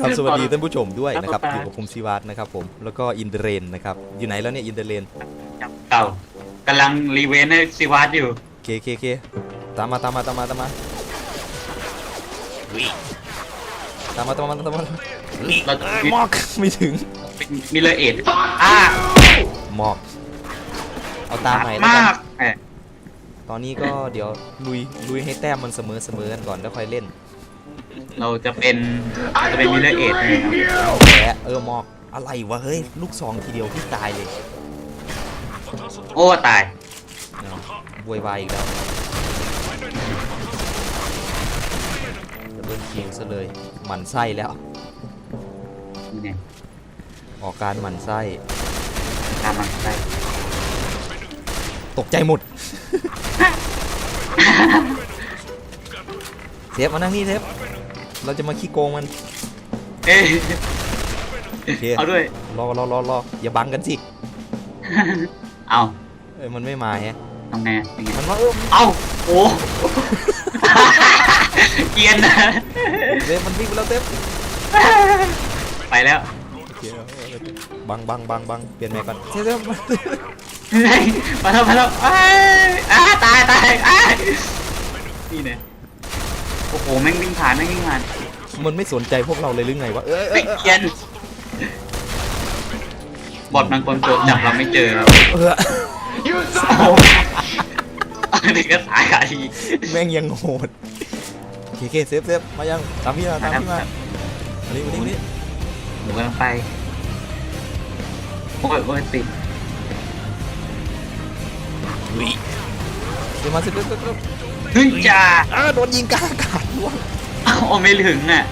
ครับสวัสดีท่านผู้ชมด้วยนะครับอยู่กับผมซีวัตนะครับผมแล้วก็อินเดเรนนะครับอยู่ไหนแล้วเนี่ยอินเดเรนเก่ากำลังรีเวนให้ซิวัตอยู่เคเคเคตามมาตามมาตามมาตามมาตามมาตามมาตามมาเราจะมอกไม่ถึงเป็นมิเลอร์เอ็ดอ่ามอกเอาตามใหม่แล้วมากันกเอ่อตอนนี้ก็เดี๋ยวลุยลุยให้แต้มมันเสมอเสมอกันก่อนแล้วค่อยเล่น เราจะเป็นเราจะเป็นมิเลอร์เอ็ดนะครับแพ้เออมอกอะไรวะเฮ้ยลูกซองทีเดียวที่ตายเลยโอ้ตายเอาบวยวายอีกแล้วดับเบิลคิวซะเลยหมันไส้แล้ว นี่เนี่ยออกการหมันไส้ตามมันไปตกใจหมด เซฟมานั่งนี่เซฟ เราจะมาขี้โกงมันเอ้ยโอเคเอาด้วย รอรอรอรออย่าบังกันสิเอาเอ้ยมันไม่มาแฮะทำไงเป็นไงมันว่าเออเอาโอ้ เกรียนนะ เซฟมันวิ่งไปแล้วเซฟไปแล้วโอเคเอาเอาเอาบังบังบังบังเปลี่ยนแม่ก่อนเซฟเซฟเฮ้ยมาแล้วมาแล้วอ้ายอ้าตายตายอ้ายนี่เนี่ยโอ้โหแม่งวิ่งผ่านแม่งวิ่งผ่านมันไม่สนใจพวกเราเลยหรือไงวะเออเอไม่อเออเกรียนบอดบางคนโดนจับเราไม่เจอครับเออโอ้โหอันนี้ก็สายขาทีแม่งยังโหดโอเคโอเคเซฟเซฟมายังตามพี่มาตามพี่มาอันนี้อันนี้อันนี้หนูกำลังไปโอ้ยโอ้ยติดเดี๋ยวมาเซฟเซฟเซฟเซฟเฮ้ยจ้าอ่าโดนยิงกลางอากาศ ล่วงเอาเอาไม่ถึงอะ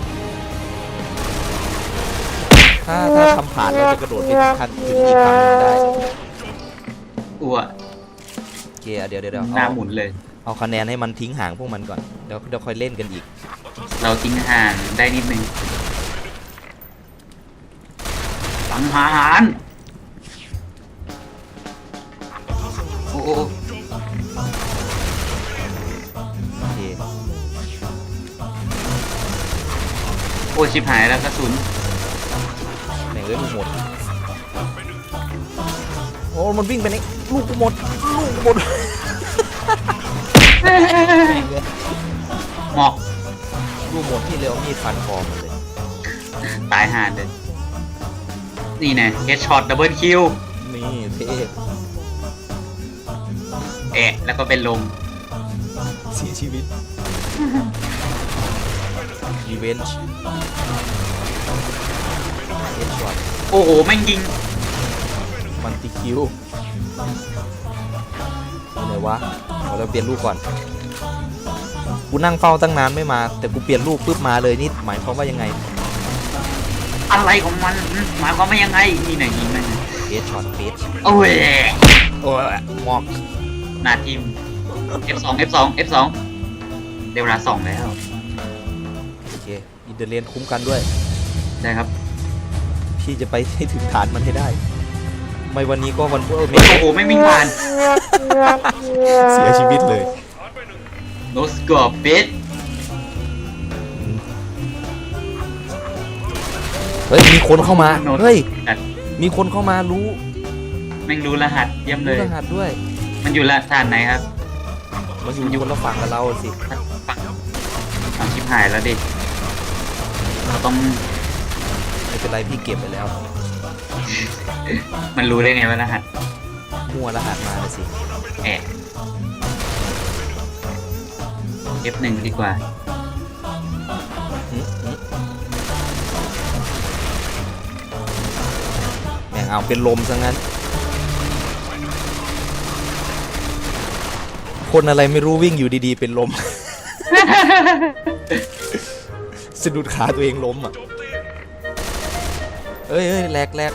ถ้าถ้าทำผ่านเราจะกระโดดไปคันถึงอีกฝั่งหนึ่งได้อ้วโอเคอะเดี๋ยวเดี๋ยวเดี๋ยวหน้าเอาหมุนเลย เอาคะแนนให้มันทิ้งห่างพวกมันก่อนเดี๋ยวเดี๋ยวค่อยเล่นกันอีกเราทิ้งห่างได้นิดนึงสังหารโอ้โหโอ อ้ยชิบหายแล้วกระสุนแม่งเอ้ยลูกหมด โอ้มันวิ่งไปไหนลูกกูหมด ลูกกูหมด หมอกลูกหมดที่เร็วมีดฟันคอมันเลยตายห่าเลยนี่ไงเฮดช็อตดับเบิลคิวนี่เท่แอะแล้วก็เป็นลมเสียชีวิต รีเวนจ์เฮดช็อตโอ้โหแม่งยิงมันติคิวไหนวะเราจะเปลี่ยนลูกก่อน กูนั่งเฝ้าตั้งนานไม่มา แต่กูเปลี่ยนลูกปุ๊บมาเลยนี่หมายความว่ายังไง อะไรของมันอืมหมายความว่ายังไงนี่ไงยิงมันเฮดช็อตเฮดโอ้ยโอ้ยหมอกหน้าทีม F2 F2 F2 เดี๋ยวเวลาสองแล้วโอเค อินเดอร์เลนคุ้มกันด้วย ได้ครับ พี่จะไปให้ถึงฐานมันให้ได้ ไม่วันนี้ก็วันพรุ่งโอ้โหไม่วิ่งผ่านเสียชีวิตเลย no score bit เฮ้ยมีคนเข้ามาโน้ตเฮ้ยอะมีคนเข้ามารู้แม่งรู้รหัสเยี่ยมเลรู้ยรหัสด้วย มันอยู่ละฐานไหนครับมันอยู่คนละฝั่งกับเราสิฝั่งเอาชิบหายแล้วดิ เราต้องไม่เป็นไรพี่เก็บไปแล้วมันรู้ได้ไงว่ารหัสมั่วรหัสมาเลยสิแอะ F1 ดีกว่าหึหึแม่งเอาเป็นลมซะงั้น คนอะไรไม่รู้วิ่งอยู่ดีๆเป็นลม สะดุดขาตัวเองล้มอะเอ้ยเอ้ยแหลกแหลก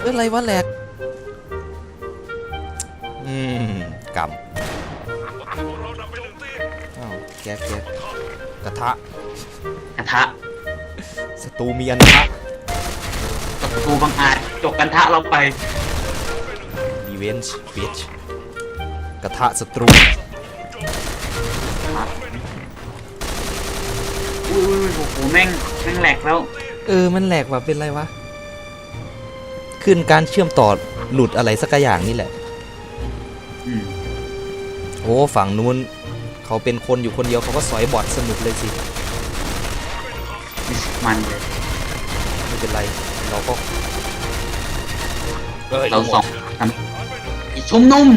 เอ้ยอะไรวะแหลกอืมกำอ้าวแก๊กแก๊กกระทะกระทะศัตรูมีอันทะศัตรูบังอาจจกกันทะเราไป revenge bitch กระทะศัตรู อ้อุ้ยอุ้ยโอ้โหแม่งแม่งแหลกแล้วเออ มันแหลกว่ะเป็นไรวะ ขึ้นการเชื่อมต่อหลุดอะไรสักอย่างนี่แหละ อืมโอ้ฝั่งนู้นเขาเป็นคนอยู่คนเดียวเขาก็สอยบอดสนุกเลยสิ มันเลย ไม่เป็นไร เราก็เอ้ยเราสองทำอีชุ่มนุ่ม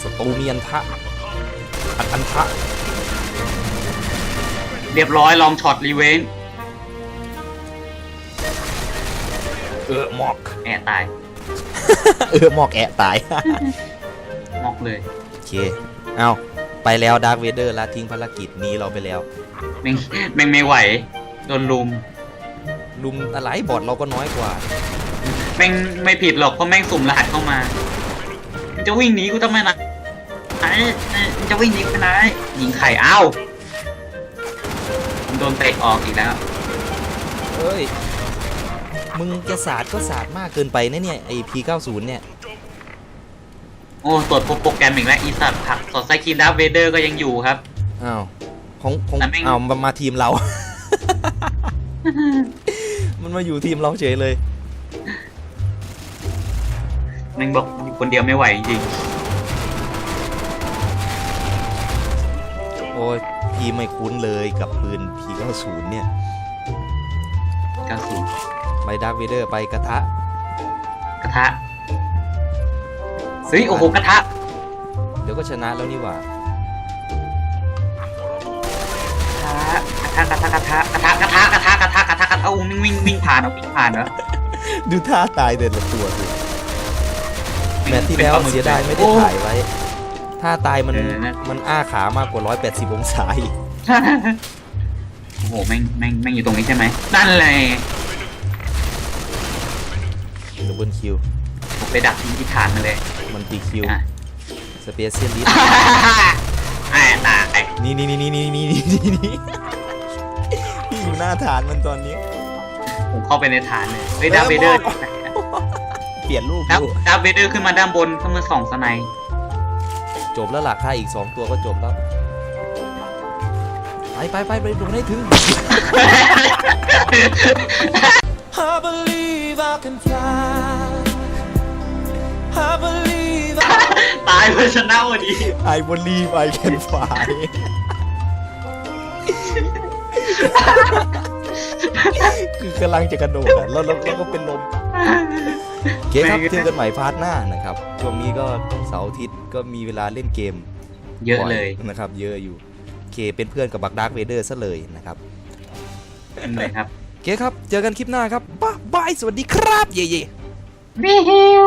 สตูมีอันทะอันอันทะ เรียบร้อยลองช็อตรีเวนเออหมอกแอะตายเออหมอกแอะตายมอกเลยโอเค เอาไปแล้วดาร์ v เวเดอร์ละทิ้งภารกิจหนี้เราไปแล้ว แม่งแม่งไม่ไหวโดนลุม ลุมอะไรบอดเราก็น้อยกว่า แม่งไม่ผิดหรอกเพราะแม่งสุ่มรหัสเข้ามามึงจะวิ่งหนีกูทำไมนะไอ้ไอ้มึงจะวิ่งหนีกูไปไหนยิงไข่อ้าวผมโดนเตะออกอีกแล้ว เอ้ย มึงจะสาดก็สาดมากเกินไปนะเนี่ยไอพีเก้าศูนย์เนี่ย โอ้ตรวจพบโปรแกรมอีกแล้วอีสัตว์ผักสอดไซครีมดาร์ธเวเดอร์ก็ยังอยู่ครับ อ้าว ของของแต่แม่ง อ้าวมามาทีมเรา มันมาอยู่ทีมเราเฉยเลย แม่งบอกอยู่คนเดียวไม่ไหวจริง โอ้ยพี่ไม่คุ้นเลยกับปืน P90 เนี่ยกระสุนไปดาร์ v เวเดอร์ไปกระทะกระทะเฮ้ยโอ้โหกระทะเดี๋ยวก็ชนะแล้วนี่หว่ากระทะกระทะกระทะกระทะกระทะกระทะกระทะกระทะกระทะเอาวิ่งวิ่งวิ่งผ่านเอาวิ่งผ่านเหรอดูท่าตายแต่ละตัวสิแมตช์ที่แล้วป็นปลหมึกเสียดายไม่ได้โอ้ถ่ายไว้ ท่าตายมันเออนะ มันอ้าขามากกว่า 180 องศาอีกโอ้โหแม่งแม่งแม่งอยู่ตรงนี้ใช่ไหมนั่นเลยดับเบิลคิว ผมไปดักทิ้งที่ฐานมาเลยมันตีคิว อะ สเปเชียลิสไอ้ตายนี่นี่นี่นี่นี่นี่นี่นี่พี่อยู่หน้าฐานมันตอนนี้ ผมเข้าไปในฐานเลยเฮ้ยดาร์ธเวเดอร์เปลี่ยนรูปดาร์ดูธดาร์ธเวเดอร์ขึ้นมาด้านบนขึ้นมาส่องสไนด์ จบแล้วล่ะค่าอีก 2 ตัวก็จบแล้ว ไปไปไปไปดูให้ถึง I believe I can fly I believe I ตายเพื่อชนะวันนี้ I believe I can fly คือกำลังจะกระโดดอะแล้วแล้วแล้วก็เป็นลม โอเคครับเจอกันใหม่พาร์ทหน้านะครับ ช่วงนี้ก็เสาร์อาทิตย์ก็มีเวลาเล่นเกมเยอะเลยบ่นะครับ เยอะอยู่โอเคเป็นเพื่อนกับบักดาร์ v เวเดอร์ซะเลยนะครับเลยครับโอเคครับ เจอกันคลิปหน้าครับบ๊ายบายสวัสดีครับ เย่เย่บิว